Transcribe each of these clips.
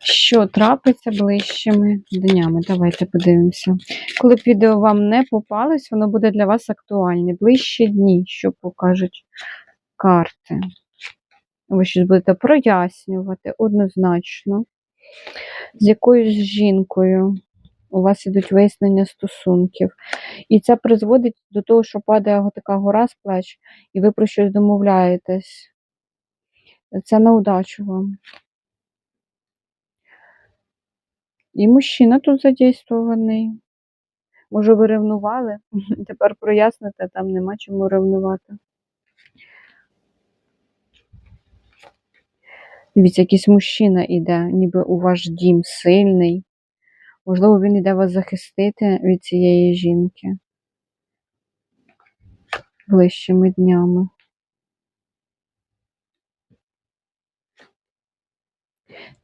Що трапиться ближчими днями? Давайте подивимося. Коли б відео вам не попалось, воно буде для вас актуальне. Ближчі дні, що покажуть карти. Ви щось будете прояснювати однозначно. З якоюсь жінкою у вас ідуть вияснення стосунків. І це призводить до того, що падає така гора з плеч, і ви про щось домовляєтесь. Це на удачу вам. І мужчина тут задействований. Може, ви ревнували? Тепер проясните, там нема чому ревнувати. Дивіться, якийсь мужчина іде, ніби у ваш дім сильний. Можливо, він іде вас захистити від цієї жінки ближчими днями.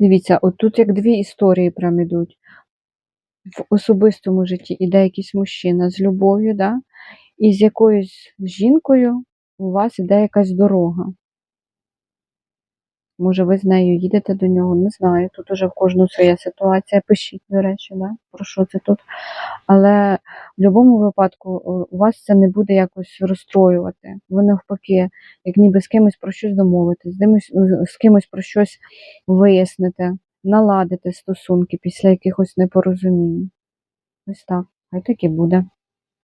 Дивіться, отут як дві історії прям ідуть. В особистому житті іде якийсь мужчина з любов'ю, да? і з якоюсь жінкою у вас іде якась дорога. Може, ви з нею їдете до нього, не знаю. Тут уже в кожну своя ситуація. Пишіть, до речі, да? про що це тут. Але в будь-якому випадку у вас це не буде якось розстроювати. Ви навпаки, як ніби з кимось про щось домовитесь, з кимось, про щось виясните, наладите стосунки після якихось непорозумінь. Ось так. Хай так і буде.